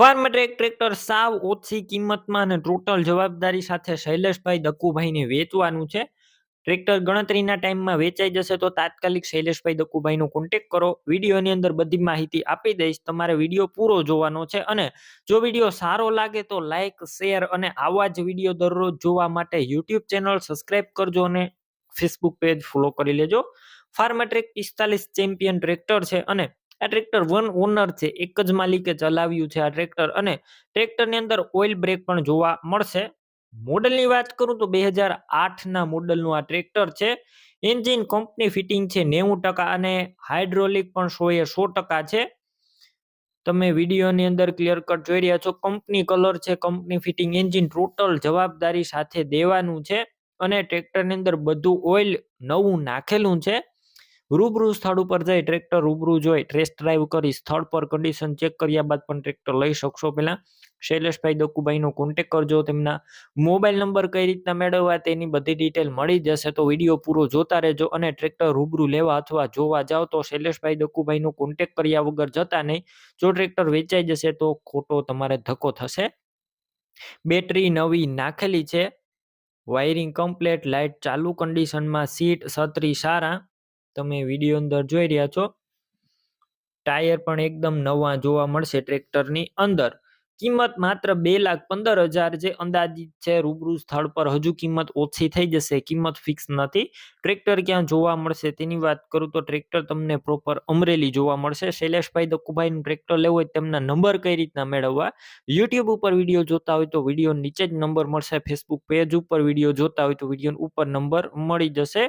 ફાર્મટ્રેક tractor સાવ ઓછી કિંમતમાં અને ટોટલ જવાબદારી સાથે શૈલેષભાઈ દક્કુભાઈને વેચવાનું છે. ટ્રેક્ટર ગણતરીના ટાઈમમાં વેચાઈ જશે તો તાત્કાલિક શૈલેષભાઈ દક્કુભાઈનો કોન્ટેક કરો. વિડીયોની અંદર બધી માહિતી આપી દઈશ. તમારે વીડિયો પૂરો જોવાનો છે અને જો વીડિયો સારો લાગે તો લાઇક શેર અને આવા જ વીડિયો દરરોજ જોવા માટે યુટ્યુબ ચેનલ સબસ્ક્રાઇબ કરજો અને ફેસબુક પેજ ફોલો કરી લેજો. ફાર્મટ્રેક પિસ્તાલીસ ચેમ્પિયન ટ્રેક્ટર છે અને આ ટ્રેક્ટર વન ઓનર છે, એક જ માલિકે ચલાવ્યું છે આ ટ્રેક્ટર અને ટ્રેક્ટરની અંદર ઓઇલ બ્રેક પણ જોવા મળશે. મોડલની વાત કરું તો બે હજાર આઠના મોડલનું આ ટ્રેક્ટર છે. એન્જિન કંપની ફિટિંગ છે નેવું ટકા અને હાઇડ્રોલિક પણ સો એ સો ટકા છે. તમે વિડીયોની અંદર ક્લિયર કટ જોઈ રહ્યા છો. કંપની કલર છે, કંપની ફિટિંગ એન્જિન ટોટલ જવાબદારી સાથે દેવાનું છે અને ટ્રેક્ટરની અંદર બધું ઓઇલ નવું નાખેલું છે. રૂબરૂ સ્થળ ઉપર જઈ ટ્રેક્ટર રૂબરૂ જોઈ ટેસ્ટ ડ્રાઈવ કરી સ્થળ પર કન્ડિશન ચેક કર્યા બાદ પણ ટ્રેક્ટર લઈ શકશો પહેલાં શૈલેષભાઈ દક્કુભાઈનો કોન્ટેક કરજો, તેમના મોબાઈલ નંબર કઈ રીતના મેળવવા તેની બધી ડિટેલ મળી જશે તો વીડિયો પૂરો જોતા રહેજો અને ટ્રેક્ટર રૂબરૂ લેવા અથવા જોવા જાઓ તો શૈલેષભાઈ દક્કુભાઈનો કોન્ટેક કર્યા વગર જતા નહીં. જો ટ્રેક્ટર વેચાઈ જશે તો ખોટો તમારે ધક્કો થશે. બેટરી નવી નાખેલી છે. વાયરિંગ કમ્પ્લેટ લાઇટ ચાલુ કન્ડિશનમાં સીટ છત્રી સારા. તમે વીડિયો અંદર જોઈ રહ્યા છો. ટાયર પણ એકદમ નવા જોવા મળશે ટ્રેક્ટરની અંદર. કિંમત માત્ર બે લાખ પંદર હજાર જે અંદાજિત છે રૂબરૂ સ્થળ પર હજુ કિંમત ઓછી થઈ જશે. કિંમત ફિક્સ નથી. ટ્રેક્ટર ક્યાં જોવા મળશે તેની વાત કરું તો ટ્રેક્ટર તમને પ્રોપર અમરેલી જોવા મળશે. શૈલેષભાઈ દક્કુભાઈનું ટ્રેક્ટર લેવું હોય તેમના નંબર કઈ રીતના મેળવવા? યુટ્યુબ ઉપર વીડિયો જોતા હોય તો વીડિયો નીચે જ નંબર મળશે. ફેસબુક પેજ ઉપર વીડિયો જોતા હોય તો વીડિયો ઉપર નંબર મળી જશે.